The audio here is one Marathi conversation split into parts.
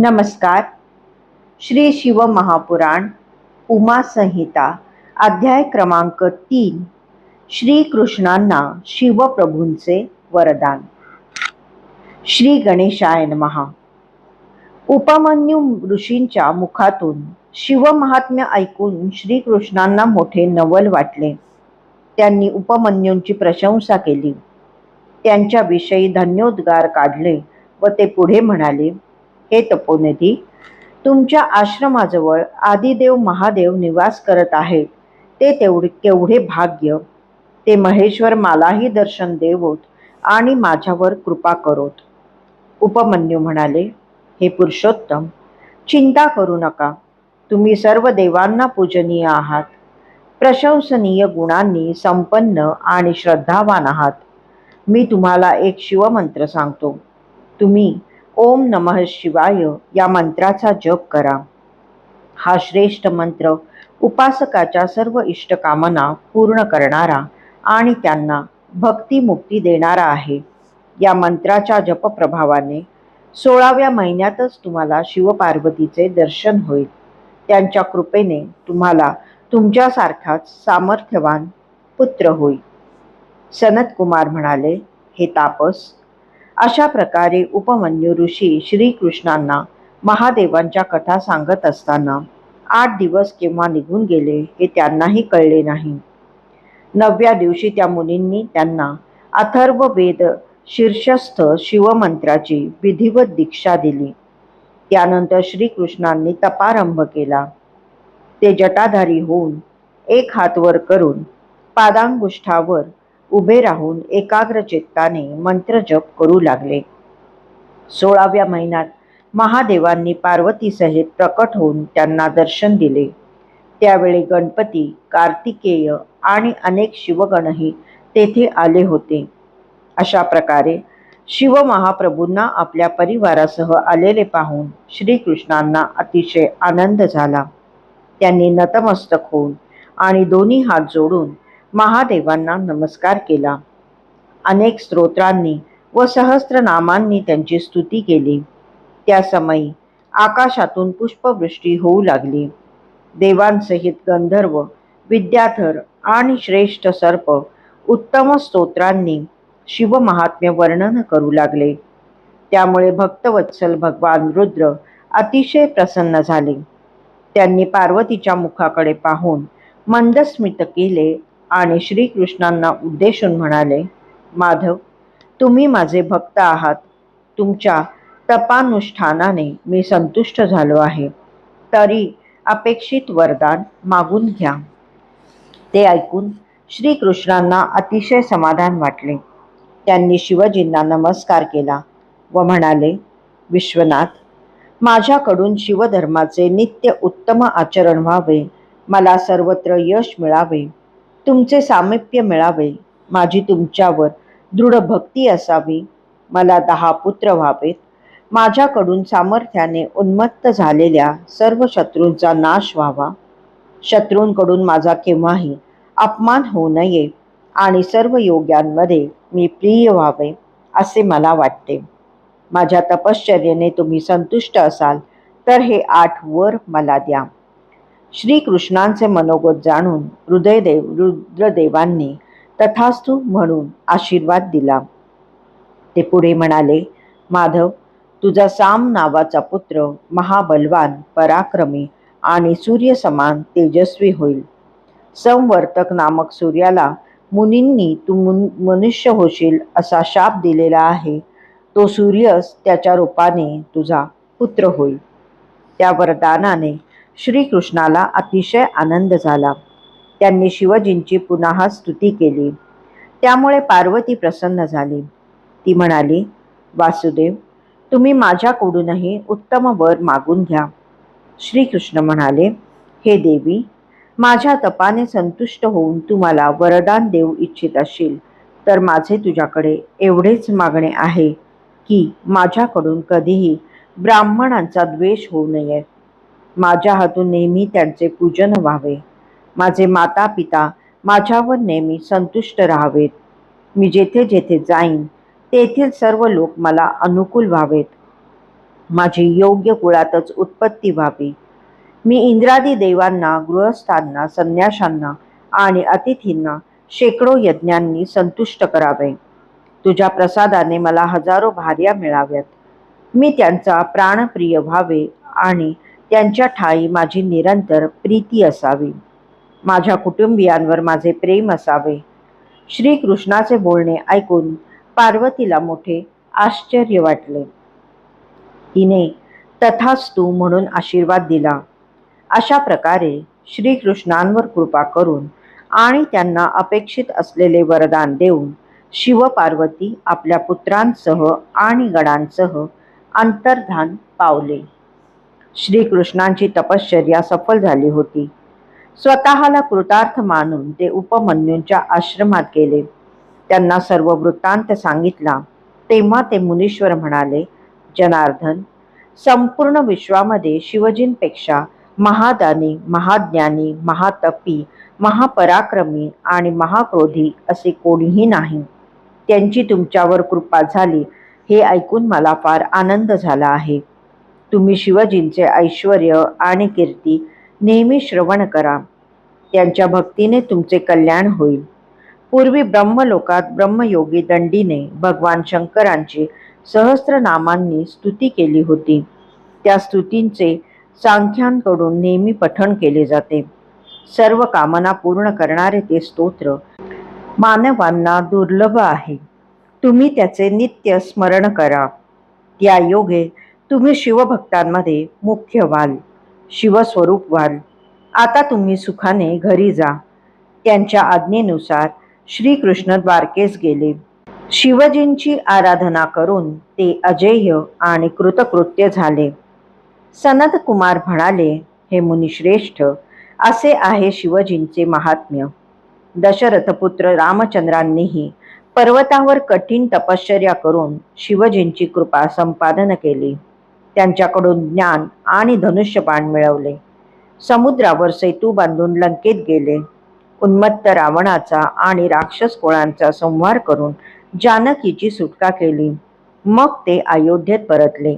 नमस्कार. श्री शिव महापुराण उमा संहिता अध्याय क्रमांक तीन. श्रीकृष्णांना शिवप्रभूंचे वरदान. श्री गणेशाय महा उपमन्यू ऋषींच्या मुखातून शिवमहात्म्य ऐकून श्रीकृष्णांना मोठे नवल वाटले. त्यांनी उपमन्यूंची प्रशंसा केली. त्यांच्याविषयी धन्योद्गार काढले व ते पुढे म्हणाले हे तपोनिधी तुमच्या आश्रमाजवळ आदिदेव महादेव निवास करत आहेत. ते तेवढे केवढे भाग्य. ते महेश्वर मलाही दर्शन देवोत आणि माझ्यावर कृपा करोत. उपमन्यू म्हणाले हे पुरुषोत्तम चिंता करू नका. तुम्ही सर्व देवांना पूजनीय आहात. प्रशंसनीय गुणांनी संपन्न आणि श्रद्धावान आहात. मी तुम्हाला एक शिवमंत्र सांगतो. तुम्ही ओम नमः शिवाय या मंत्राचा जप करा. हा श्रेष्ठ मंत्र उपासकाच्या सर्व इष्टकामना पूर्ण करणारा आणि त्यांना भक्तिमुक्ती देणारा आहे. या मंत्राच्या जपप्रभावाने सोळाव्या महिन्यातच तुम्हाला शिवपार्वतीचे दर्शन होईल. त्यांच्या कृपेने तुम्हाला तुमच्यासारखाच सामर्थ्यवान पुत्र होईल. सनत कुमार म्हणाले हे तापस अशा प्रकारे उपमन्यू ऋषी श्रीकृष्णांना महादेवांच्या कथा सांगत असताना आठ दिवस केव्हा निघून गेले हे त्यांनाही कळले नाही. नवव्या दिवशी त्या मुनींनी त्यांना अथर्व वेद शीर्षस्थ शिवमंत्राची विधिवत दीक्षा दिली. त्यानंतर श्रीकृष्णांनी तपारंभ केला. ते जटाधारी होऊन एक हात वर करून पादांगुष्ठावर उभे राहून एकाग्र चित्ताने मंत्रजप करू लागले. सोळाव्या महिन्यात महादेवांनी पार्वतीसहित प्रकट होऊन त्यांना दर्शन दिले. त्यावेळी गणपती कार्तिकेय आणि अनेक शिवगणही तेथे आले होते. अशा प्रकारे शिव महाप्रभूंना आपल्या परिवारासह आलेले पाहून श्रीकृष्णांना अतिशय आनंद झाला. त्यांनी नतमस्तक होऊन आणि दोन्ही हात जोडून महादेवांना नमस्कार केला. अनेक स्तोत्रांनी व सहस्त्रनामांनी त्यांची स्तुती केली. त्या समयी आकाशातून पुष्पवृष्टी होऊ लागली. देवांसहित गंधर्व विद्याधर आणि श्रेष्ठ सर्प उत्तम स्तोत्रांनी शिवमहात्म्य वर्णन करू लागले. त्यामुळे भक्तवत्सल भगवान रुद्र अतिशय प्रसन्न झाले. त्यांनी पार्वतीच्या मुखाकडे पाहून मंदस्मित केले आणि श्रीकृष्णांना उद्देशून म्हणाले माधव तुम्ही माझे भक्त आहात. तुमच्या तपानुष्ठानाने मी संतुष्ट झालो आहे. तरी अपेक्षित वरदान मागून घ्या. ते ऐकून श्रीकृष्णांना अतिशय समाधान वाटले. त्यांनी शिवजींना नमस्कार केला व म्हणाले विश्वनाथ माझ्याकडून शिवधर्माचे नित्य उत्तम आचरण व्हावे. मला सर्वत्र यश मिळावे. तुमचे सामिप्य मिळावे. माझी तुमच्यावर दृढ भक्ती असावी. मला दहा पुत्र व्हावेत. माझ्याकडून सामर्थ्याने उन्मत्त झालेल्या सर्व शत्रूंचा नाश व्हावा. शत्रूंकडून माझा केव्हाही अपमान होऊ नये आणि सर्व योग्यांमध्ये मी प्रिय व्हावे असे मला वाटते. माझ्या तपश्चर्येने तुम्ही संतुष्ट असाल तर हे आठ वर मला द्या. श्रीकृष्णांचे मनोगत जाणून हृदयदेव रुद्रदेवांनी तथास्तु म्हणून आशीर्वाद दिला. ते पुढे म्हणाले माधव तुझा साम नावाचा पुत्र महाबलवान पराक्रमी आणि सूर्य समान तेजस्वी होईल. संवर्तक नामक सूर्याला मुनींनी तू मनुष्य होशील असा शाप दिलेला आहे. तो सूर्यच त्याच्या रूपाने तुझा पुत्र होईल. त्या वरदानाने श्रीकृष्णाला अतिशय आनंद झाला. त्यांनी शिवजींची पुन्हा स्तुती केली. त्यामुळे पार्वती प्रसन्न झाली. ती म्हणाली वासुदेव तुम्ही माझ्याकडूनही उत्तम वर मागून घ्या. श्रीकृष्ण म्हणाले हे देवी माझ्या तपाने संतुष्ट होऊन तुम्हाला वरदान देऊ इच्छित असशील तर माझे तुझ्याकडे एवढेच मागणे आहे की माझ्याकडून कधीही ब्राह्मणांचा द्वेष होऊ नये. माझ्या हातून नेहमी त्यांचे पूजन व्हावे. माझे माता पिता माझ्यावर नेहमी संतुष्ट राहावेत. मी जेथे जेथे जाईन तेथील सर्व लोक मला अनुकूल व्हावेत. माझी योग्य कुळातच उत्पत्ती व्हावी. मी इंद्रादी देवांना गृहस्थांना संन्याशांना आणि अतिथींना शेकडो यज्ञांनी संतुष्ट करावे. तुझ्या प्रसादाने मला हजारो भार्या मिळाव्यात. मी त्यांचा प्राणप्रिय व्हावे आणि त्यांच्या ठाई माझी निरंतर प्रीती असावी. माझ्या कुटुंबियांवर माझे प्रेम असावे. श्रीकृष्णाचे बोलणे ऐकून पार्वतीला मोठे आश्चर्य वाटले. तिने तथास्तु म्हणून आशीर्वाद दिला. अशा प्रकारे श्रीकृष्णांवर कृपा करून आणि त्यांना अपेक्षित असलेले वरदान देऊन शिवपार्वती आपल्या पुत्रांसह आणि गणांसह अंतर्धान पावले. श्रीकृष्णांची तपश्चर्या सफल झाली होती. स्वतःला कृतार्थ मानून ते उपमन्यूंच्या आश्रमात गेले. त्यांना सर्व वृत्तांत सांगितला. तेव्हा ते मुनीश्वर म्हणाले जनार्दन संपूर्ण विश्वामध्ये शिवजींपेक्षा महादानी महाज्ञानी महातपी महापराक्रमी आणि महाक्रोधी असे कोणीही नाही. त्यांची तुमच्यावर कृपा झाली हे ऐकून मला फार आनंद झाला आहे. तुम्ही शिवजींचे ऐश्वर आणि कीर्ती नेहमी श्रवण करा. त्यांच्या भक्तीने तुमचे कल्याण होईल. पूर्वी ब्रह्मलोकात ब्रह्मयोगी दंडीने भगवान शंकरांची सहस्त्रनामांनी स्तुती केली होती. त्या स्तुतींचे सांख्यांकडून नेहमी पठण केले जाते. सर्व कामना पूर्ण करणारे ते स्तोत्र मानवांना दुर्लभ आहे. तुम्ही त्याचे नित्य स्मरण करा. त्या योगे तुम्ही शिवभक्तांमध्ये मुख्य व्हाल शिवस्वरूप व्हाल आता तुम्ही सुखाने घरी जा. त्यांच्या आज्ञेनुसार श्रीकृष्ण द्वारकेस गेले. शिवजींची आराधना करून ते अजेय आणि कृतकृत्य झाले. सनद कुमार म्हणाले हे मुनिश्रेष्ठ असे आहे शिवजींचे महात्म्य. दशरथपुत्र रामचंद्रांनीही पर्वतावर कठीण तपश्चर्या करून शिवजींची कृपा संपादन केली. त्यांच्याकडून ज्ञान आणि धनुष्यबाण मिळवले. समुद्रावर सेतू बांधून लंकेत गेले. उन्मत्त रावणाचा आणि राक्षस कुळांचा संहार करून जानकीची सुटका केली. मग ते अयोध्येत परतले.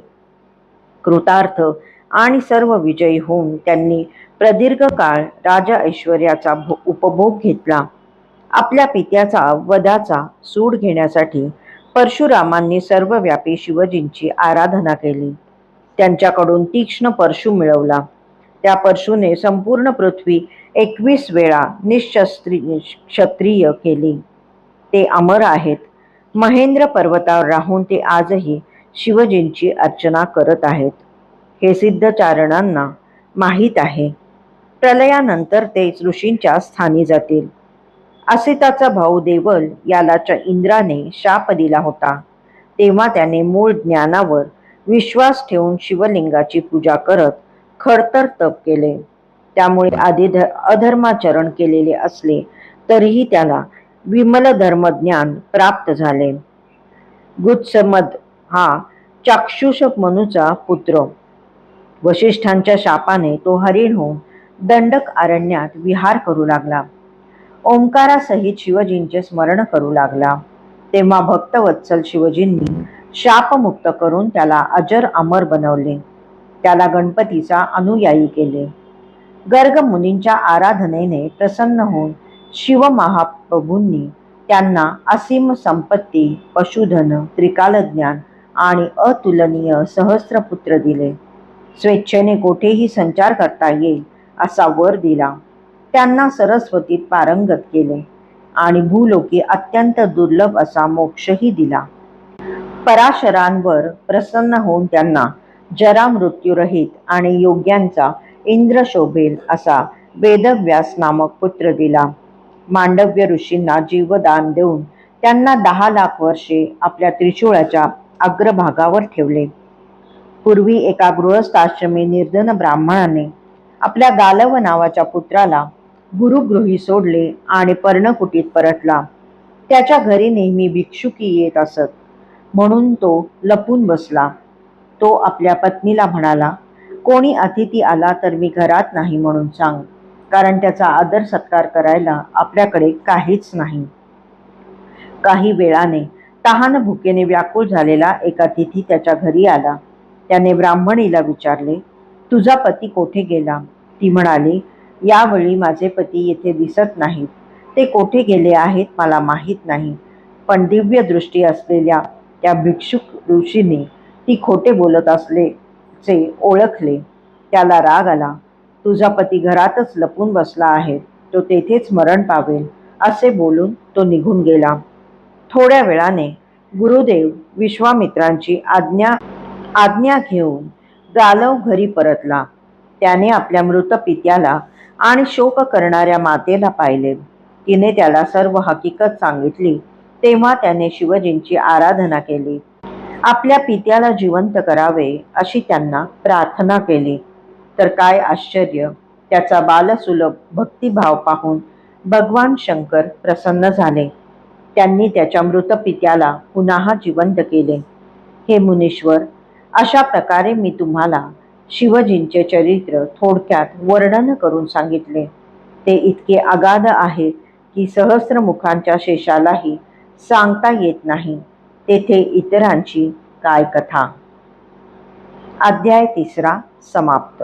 कृतार्थ आणि सर्व विजयी होऊन त्यांनी प्रदीर्घ काळ राजा ऐश्वर्याचा उपभोग घेतला. आपल्या पित्याचा वधाचा सूड घेण्यासाठी परशुरामांनी सर्वव्यापी शिवजींची आराधना केली. त्यांच्याकडून तीक्ष्ण परशु मिळवला. त्या परशुने संपूर्ण पृथ्वी एकवीस वेळा निशस्त्री क्षत्रिय केली. ते अमर आहेत. महेंद्र पर्वतावर राहून ते आजही शिवजींची अर्चना करत आहेत. हे सिद्धचारणांना माहीत आहे. प्रलयानंतर ते ऋषींच्या स्थानी जातील. असिताचा भाऊ देवल याला इंद्राने शाप दिला होता. तेव्हा त्याने मूळ ज्ञानावर विश्वास ठेवून शिवलिंगाची पूजा करत खडतर तप केले. त्यामुळे आधी अधर्माचरण केलेले असले तरीही त्याला विमल धर्मज्ञान प्राप्त झाले. गुत्समद हा चाक्षुष मनुचा पुत्र. वशिष्ठांच्या शापाने तो हरिण होऊन दंडक अरण्यात विहार करू लागला. ओंकारासहित शिवजींचे स्मरण करू लागला. तेव्हा भक्तवत्सल शिवजींनी शापमुक्त करून त्याला अजर अमर बनवले. त्याला गणपतीचा अनुयायी केले. गर्ग मुनींच्या आराधनेने प्रसन्न होऊन शिव महाप्रभूंनी त्यांना असीम संपत्ती पशुधन त्रिकालज्ञान आणि अतुलनीय सहस्त्रपुत्र दिले. स्वेच्छेने कोठेही संचार करता येईल असा वर दिला. त्यांना सरस्वतीत पारंगत केले आणि भूलोकी अत्यंत दुर्लभ असा मोक्षही दिला. पराशरांवर प्रसन्न होऊन त्यांना जरा मृत्यूरहित आणि योग्यांचा इंद्र शोभेल असा वेदव्यास नामक पुत्र दिला. मांडव्य ऋषींना जीवदान देऊन त्यांना दहा लाख वर्षे आपल्या त्रिशूळाच्या अग्रभागावर ठेवले. पूर्वी एका गृहस्थाश्रमी निर्धन ब्राह्मणाने आपल्या गालव नावाच्या पुत्राला गुरुगृही सोडले आणि पर्णकुटीत परतला. त्याच्या घरी नेहमी भिक्षुकी येत असत. म्हणून तो लपून बसला. तो आपल्या पत्नीला म्हणाला कोणी अतिथी आला तर मी घरात नाही म्हणून सांग कारण त्याचा आदर सत्कार करायला आपल्याकडे काहीच नाही. काही वेळाने तहान भुकेने व्याकुळ झालेला एक अतिथी त्याच्या घरी आला. त्याने ब्राह्मणीला विचारले तुझा पती कोठे गेला? ती म्हणाली यावेळी माझे पती येथे दिसत नाहीत. ते कोठे गेले आहेत मला माहीत नाही पण दिव्य दृष्टी असलेल्या त्या भिक्षुक ऋषीने ती खोटे बोलत असलेचे ओळखले. त्याला राग आला. तुझा पती घरातच लपून बसला आहे. तो तेथेच मरण पावेल असे बोलून तो निघून गेला. थोड्या वेळाने गुरुदेव विश्वामित्रांची आज्ञा आज्ञा घेऊन गालव घरी परतला. त्याने आपल्या मृत पित्याला आणि शोक करणाऱ्या मातेला पाहिले. तिने त्याला सर्व हकीकत सांगितली. तेव्हा त्याने शिवजींची आराधना केली. आपल्या पित्याला जिवंत करावे अशी त्यांना प्रार्थना केली. तर काय आश्चर्य! त्याचा बालसुलभ भक्तिभाव पाहून भगवान शंकर प्रसन्न झाले. त्यांनी त्याच्या मृत पित्याला पुन्हा जिवंत केले. हे मुनीश्वर अशा प्रकारे मी तुम्हाला शिवजींचे चरित्र थोडक्यात वर्णन करून सांगितले. ते इतके अगाध आहे की सहस्रमुखांच्या शेषालाही सांगता येत नाही. तेथे इतरांची काय कथा? अध्याय तिसरा समाप्त.